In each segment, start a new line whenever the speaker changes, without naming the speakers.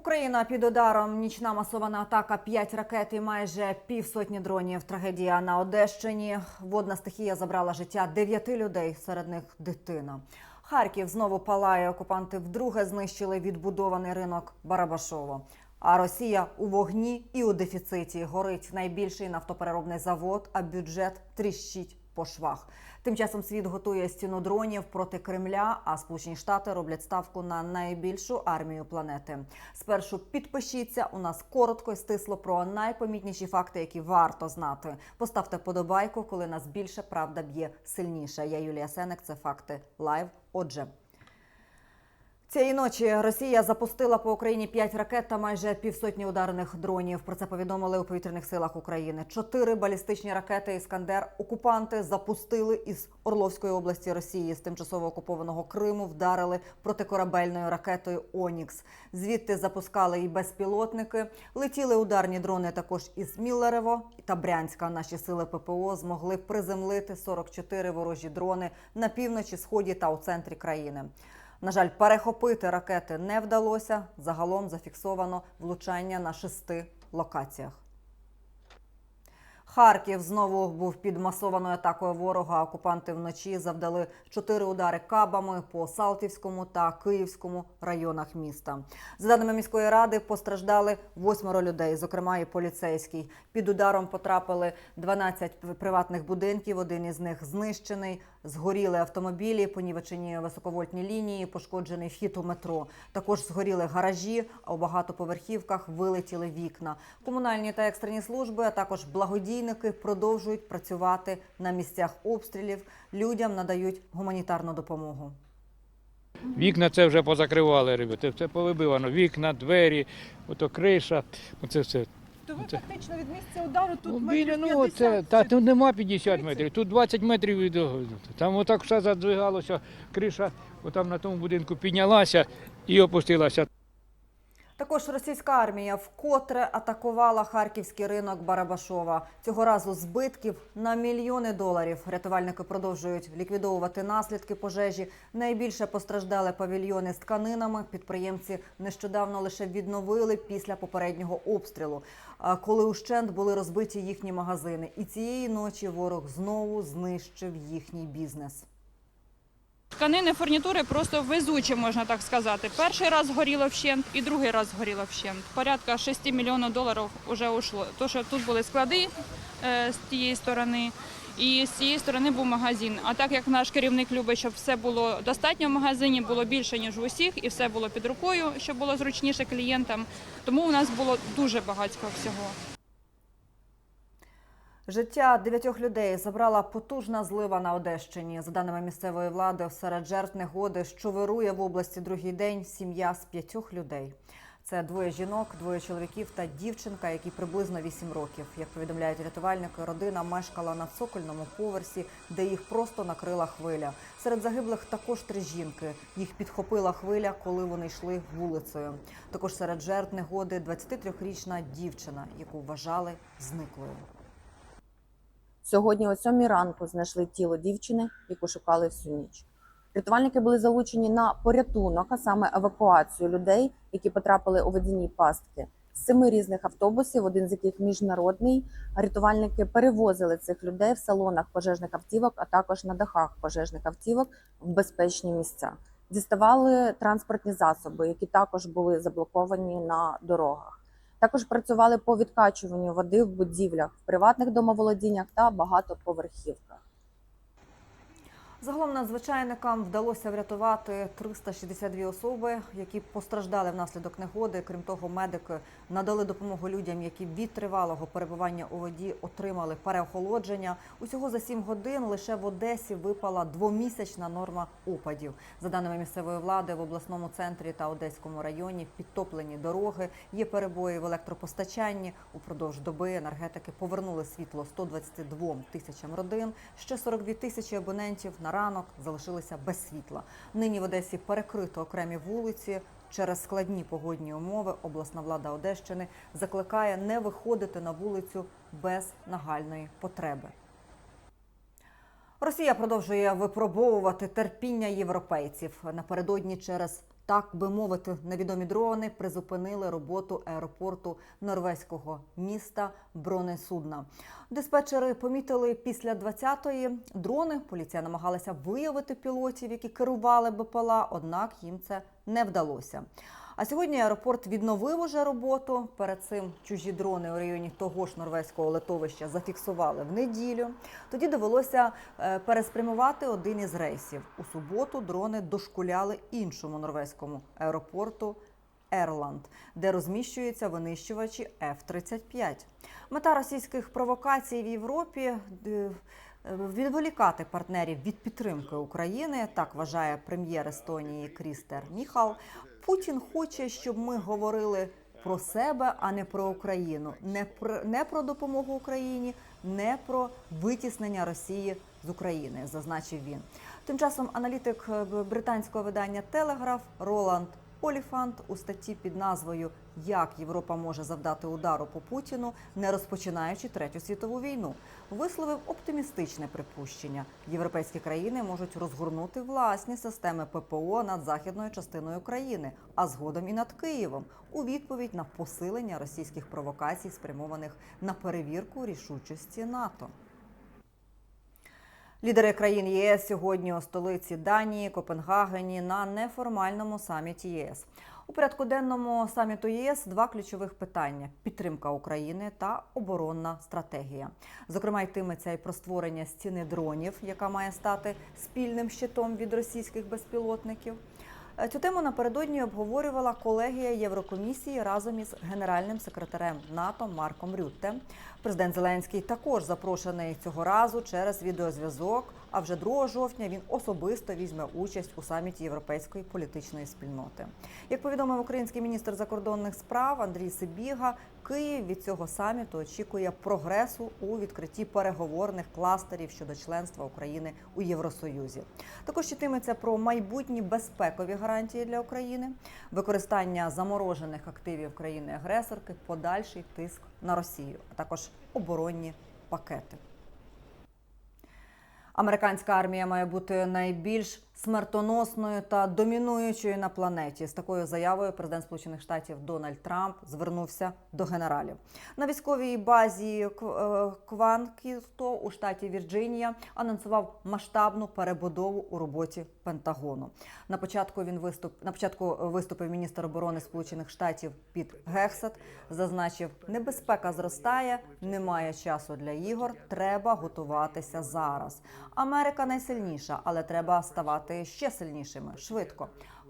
Україна під ударом. Нічна масована атака, п'ять ракет і майже півсотні дронів. Трагедія на Одещині. Водна стихія забрала життя дев'яти людей, серед них дитина. Харків знову палає. Окупанти вдруге знищили відбудований ринок Барабашово. А Росія у вогні і у дефіциті горить найбільший нафтопереробний завод, а бюджет тріщить по швах. Тим часом світ готує стіну дронів проти Кремля, а Сполучені Штати роблять ставку на найбільшу армію планети. Спершу підпишіться. У нас коротко і стисло про найпомітніші факти, які варто знати. Поставте подобайку, коли нас більше правда б'є сильніше. Я Юлія Сенек. Це факти лайв. Отже. Цієї ночі Росія запустила по Україні п'ять ракет та майже півсотні ударних дронів. Про це повідомили у повітряних силах України. Чотири балістичні ракети Іскандер окупанти запустили із Орловської області Росії з тимчасово окупованого Криму. Вдарили протикорабельною ракетою Онікс. Звідти запускали і безпілотники. Летіли ударні дрони також із Міллерево та Брянська. Наші сили ППО змогли приземлити 44 ворожі дрони на півночі, сході та у центрі країни. На жаль, перехопити ракети не вдалося. Загалом зафіксовано влучання на шести локаціях. Харків знову був під масованою атакою ворога. Окупанти вночі завдали чотири удари кабами по Салтівському та Київському районах міста. За даними міської ради, постраждали восьмеро людей, зокрема і поліцейський. Під ударом потрапили 12 приватних будинків. Один із них знищений. Згоріли автомобілі, понівечені високовольтні лінії, пошкоджений вхід у метро. Також згоріли гаражі, а у багатоповерхівках вилетіли вікна. Комунальні та екстрені служби, а також благодійники продовжують працювати на місцях обстрілів. Людям надають гуманітарну допомогу.
Вікна це вже позакривали, ребята. Це повибивано. Вікна, двері, ото криша. Оце все.
То ви
Це-
фактично від місця удару тут
Ну,
метрів
біля, ну,
50?
це, та тут нема 50
30.
метрів, тут 20 метрів від. Там отак все задвигалося, криша отам на тому будинку піднялася і опустилася.
Також російська армія вкотре атакувала харківський ринок Барабашова. Цього разу збитків на мільйони доларів. Рятувальники продовжують ліквідовувати наслідки пожежі. Найбільше постраждали павільйони з тканинами. Підприємці нещодавно лише відновили після попереднього обстрілу, коли ущент були розбиті їхні магазини. І цієї ночі ворог знову знищив їхній бізнес.
Тканини, фурнітури просто везучі, можна так сказати. Перший раз горіло вщент і другий раз горіло вщент. Порядка 6 мільйонів доларів вже ушло. То, що тут були склади е, з тієї сторони, і з цієї сторони був магазин. А так як наш керівник любить, щоб все було достатньо в магазині, було більше, ніж в усіх, і все було під рукою, щоб було зручніше клієнтам. Тому у нас було дуже багатько всього.
Життя дев'ятьох людей забрала потужна злива на Одещині. За даними місцевої влади, серед жертв негоди, що вирує в області другий день, сім'я з п'ятьох людей. Це двоє жінок, двоє чоловіків та дівчинка, які приблизно 8 років. Як повідомляють рятувальники, родина мешкала на цокольному поверсі, де їх просто накрила хвиля. Серед загиблих також три жінки. Їх підхопила хвиля, коли вони йшли вулицею. Також серед жертв негоди 23-річна дівчина, яку вважали зниклою.
Сьогодні о сьомій ранку знайшли тіло дівчини, яку шукали всю ніч. Рятувальники були залучені на порятунок, а саме евакуацію людей, які потрапили у водяні пастки. З семи різних автобусів, один з яких міжнародний. Рятувальники перевозили цих людей в салонах пожежних автівок, а також на дахах пожежних автівок в безпечні місця. Діставали транспортні засоби, які також були заблоковані на дорогах. Також працювали по відкачуванню води в будівлях, в приватних домоволодіннях та багатоповерхівках.
Загалом надзвичайникам вдалося врятувати 362 особи, які постраждали внаслідок негоди. Крім того, медики надали допомогу людям, які від тривалого перебування у воді отримали переохолодження. Усього за 7 годин лише в Одесі випала двомісячна норма опадів. За даними місцевої влади, в обласному центрі та Одеському районі підтоплені дороги, є перебої в електропостачанні. Упродовж доби енергетики повернули світло 122 тисячам родин. Ще 42 тисячі абонентів на ранок залишилися без світла. Нині в Одесі перекрито окремі вулиці. Через складні погодні умови обласна влада Одещини закликає не виходити на вулицю без нагальної потреби. Росія продовжує випробовувати терпіння європейців напередодні через Так би мовити, невідомі дрони призупинили роботу аеропорту норвезького міста бронесудна. Диспетчери помітили після 20-ї дрони. Поліція намагалася виявити пілотів, які керували БПЛА, однак їм це не вдалося. А сьогодні аеропорт відновив уже роботу. Перед цим чужі дрони у районі того ж норвезького литовища зафіксували в неділю. Тоді довелося е, переспрямувати один із рейсів. У суботу дрони дошкуляли іншому норвезькому аеропорту. Ерланд, де розміщуються винищувачі F-35. Мета російських провокацій в Європі е, відволікати партнерів від підтримки України. Так вважає прем'єр Естонії Крістер Міхал. Путін хоче, щоб ми говорили про себе, а не про Україну, не про не про допомогу Україні, не про витіснення Росії з України, зазначив він. Тим часом аналітик е, британського видання Телеграф Роланд Оліфант у статті під назвою Як Європа може завдати удару по Путіну, не розпочинаючи третю світову війну, висловив оптимістичне припущення. Європейські країни можуть розгорнути власні системи ППО над західною частиною країни, а згодом і над Києвом у відповідь на посилення російських провокацій, спрямованих на перевірку рішучості НАТО. Лідери країн ЄС сьогодні у столиці Данії, Копенгагені на неформальному саміті ЄС. У порядку денному саміту ЄС два ключових питання: підтримка України та оборонна стратегія. Зокрема, йтиметься і про створення стіни дронів, яка має стати спільним щитом від російських безпілотників. Цю тему напередодні обговорювала колегія Єврокомісії разом із генеральним секретарем НАТО Марком Рютте. Президент Зеленський також запрошений цього разу через відеозв'язок. А вже 2 жовтня він особисто візьме участь у саміті європейської політичної спільноти. Як повідомив український міністр закордонних справ Андрій Сибіга, Київ від цього саміту очікує прогресу у відкритті переговорних кластерів щодо членства України у Євросоюзі. Також йтиметься про майбутні безпекові гарантії для України, використання заморожених активів країни-агресорки, подальший тиск на Росію, а також оборонні пакети. Американська армія має бути найбільш смертоносною та домінуючою на планеті. З такою заявою президент Сполучених Штатів Дональд Трамп звернувся до генералів на військовій базі е, у штаті Вірджинія. Анонсував масштабну перебудову у роботі Пентагону. На початку він виступ на початку виступив міністр оборони Сполучених Штатів Піт Гексет. Зазначив, небезпека зростає, немає часу для ігор. Треба готуватися зараз. Америка найсильніша, але треба ставати ще сильнішими швидко.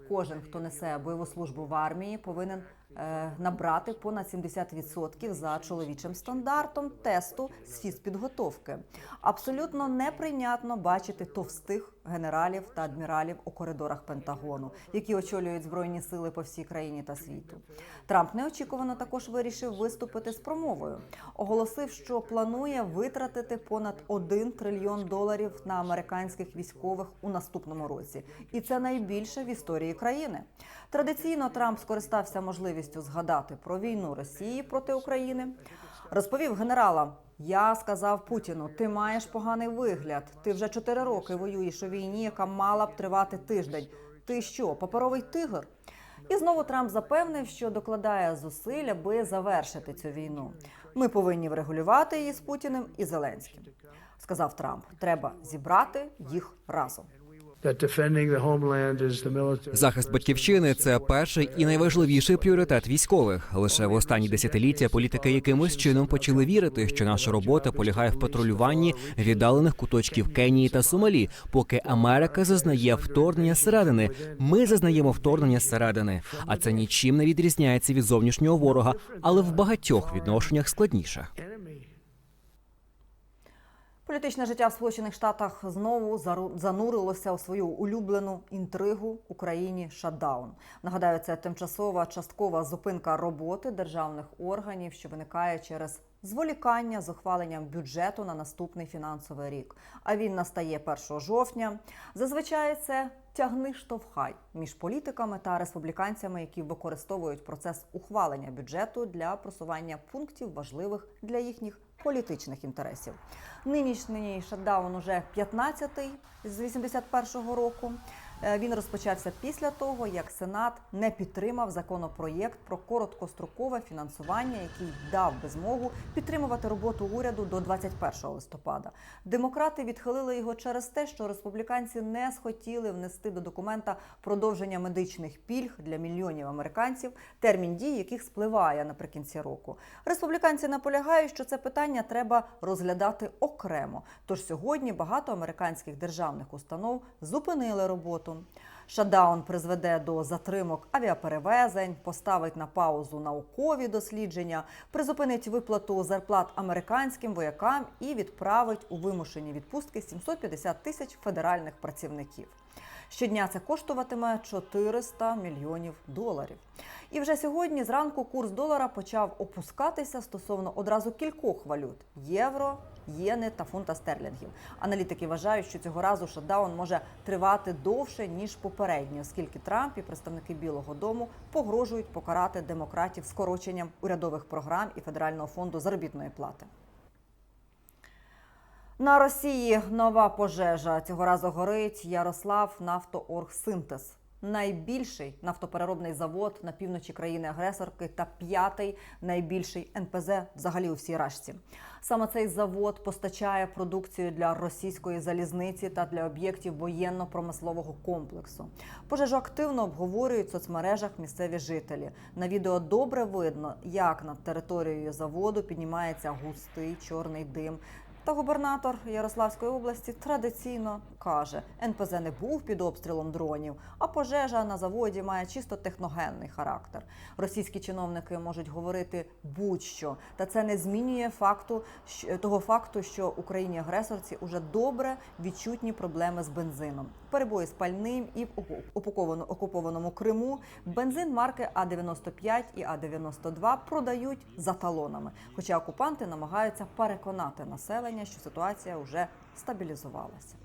Кожен, хто несе бойову службу в армії, повинен е, набрати понад 70% за чоловічим стандартом тесту з фізпідготовки. Абсолютно неприйнятно бачити товстих генералів та адміралів у коридорах Пентагону, які очолюють збройні сили по всій країні та світу. Трамп неочікувано також вирішив виступити з промовою. Оголосив, що планує витратити понад 1 трильйон доларів на американських військових у наступному році, і це найбільше в історії країни. Традиційно Трамп скористався можливістю згадати про війну Росії проти України. Розповів генералам: я сказав Путіну, ти маєш поганий вигляд. Ти вже чотири роки воюєш у війні, яка мала б тривати тиждень. Ти що, паперовий тигр? І знову Трамп запевнив, що докладає зусиль, аби завершити цю війну. Ми повинні врегулювати її з Путіним і Зеленським. Сказав Трамп. Треба зібрати їх разом.
Захист батьківщини це перший і найважливіший пріоритет військових. Лише в останні десятиліття політики якимось чином почали вірити, що наша робота полягає в патрулюванні віддалених куточків Кенії та Сомалі, поки Америка зазнає вторгнення зсередини. Ми зазнаємо вторгнення зсередини, а це нічим не відрізняється від зовнішнього ворога, але в багатьох відношеннях складніше.
Політичне життя в Сполучених Штатах знову занурилося у свою улюблену інтригу Україні шатдаун. Нагадаю, це тимчасова часткова зупинка роботи державних органів, що виникає через зволікання з ухваленням бюджету на наступний фінансовий рік. А він настає 1 жовтня. Зазвичай це тягни штовхай між політиками та республіканцями, які використовують процес ухвалення бюджету для просування пунктів важливих для їхніх політичних інтересів. Нинішній шатдаун уже 15-й з 81-го року. Е, Він розпочався після того, як Сенат не підтримав законопроєкт про короткострокове фінансування, який дав би змогу підтримувати роботу уряду до 21 листопада. Демократи відхилили його через те, що республіканці не схотіли внести до документа продовження медичних пільг для мільйонів американців, термін дії яких спливає наприкінці року. Республіканці наполягають, що це питання треба розглядати окремо. Тож сьогодні багато американських державних установ зупинили роботу. Шатдаун призведе до затримок авіаперевезень, поставить на паузу наукові дослідження, призупинить виплату зарплат американським воякам і відправить у вимушені відпустки 750 тисяч федеральних працівників. Щодня це коштуватиме 400 мільйонів доларів. І вже сьогодні зранку курс долара почав опускатися стосовно одразу кількох валют: євро, єни та фунта стерлінгів. Аналітики вважають, що цього разу шатдаун може тривати довше ніж попередньо, оскільки Трамп і представники Білого Дому погрожують покарати демократів скороченням урядових програм і федерального фонду заробітної плати. На Росії нова пожежа. Цього разу горить Ярослав Нафтооргсинтез. Найбільший нафтопереробний завод на півночі країни-агресорки та п'ятий найбільший НПЗ взагалі у всій рашці. Саме цей завод постачає продукцію для російської залізниці та для об'єктів воєнно-промислового комплексу. Пожежу активно обговорюють в соцмережах місцеві жителі. На відео добре видно, як над територією заводу піднімається густий чорний дим. Та губернатор Ярославської області традиційно каже, НПЗ не був під обстрілом дронів, а пожежа на заводі має чисто техногенний характер. Російські чиновники можуть говорити будь-що, та це не змінює факту того факту, що Україні агресорці уже добре відчутні проблеми з бензином. Перебої з пальним і в оку- окупованому, Криму бензин марки А95 і А92 продають за талонами. Хоча окупанти намагаються переконати населення, що ситуація вже стабілізувалася.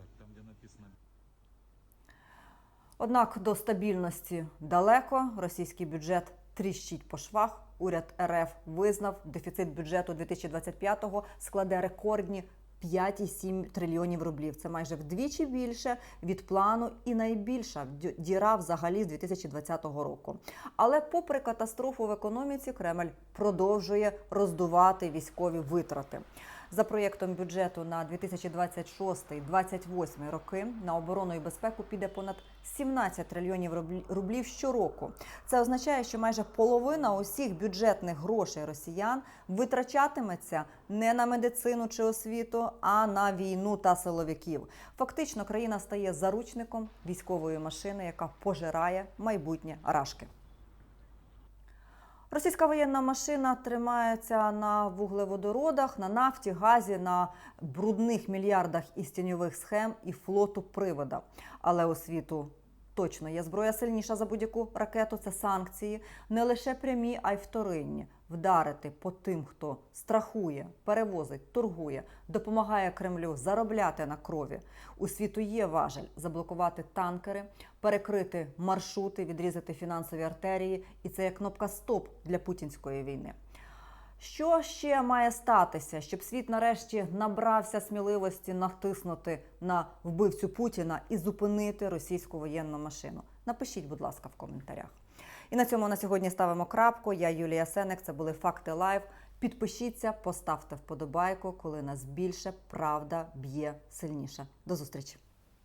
Однак до стабільності далеко. Російський бюджет тріщить по швах. Уряд РФ визнав, дефіцит бюджету 2025-го складе рекордні 5,7 трильйонів рублів. Це майже вдвічі більше від плану і найбільша діра взагалі з 2020 року. Але, попри катастрофу в економіці, Кремль продовжує роздувати військові витрати. За проєктом бюджету на 2026-2028 роки на оборону і безпеку піде понад 17 трильйонів рублі- рублів щороку. Це означає, що майже половина усіх бюджетних грошей росіян витрачатиметься не на медицину чи освіту, а на війну та силовиків. Фактично, країна стає заручником військової машини, яка пожирає майбутнє рашки. Російська воєнна машина тримається на вуглеводородах, на нафті, газі, на брудних мільярдах із тіньових схем і флоту привода. Але у світу точно є зброя сильніша за будь-яку ракету. Це санкції, не лише прямі, а й вторинні. Вдарити по тим, хто страхує, перевозить, торгує, допомагає Кремлю заробляти на крові. У світу є важель заблокувати танкери, перекрити маршрути, відрізати фінансові артерії, і це як кнопка стоп для путінської війни. Що ще має статися, щоб світ нарешті набрався сміливості натиснути на вбивцю Путіна і зупинити російську воєнну машину? Напишіть, будь ласка, в коментарях. І на цьому на сьогодні ставимо крапку. Я Юлія Сенек. Це були факти лайв. Підпишіться, поставте вподобайку, коли нас більше правда б'є сильніше. До зустрічі.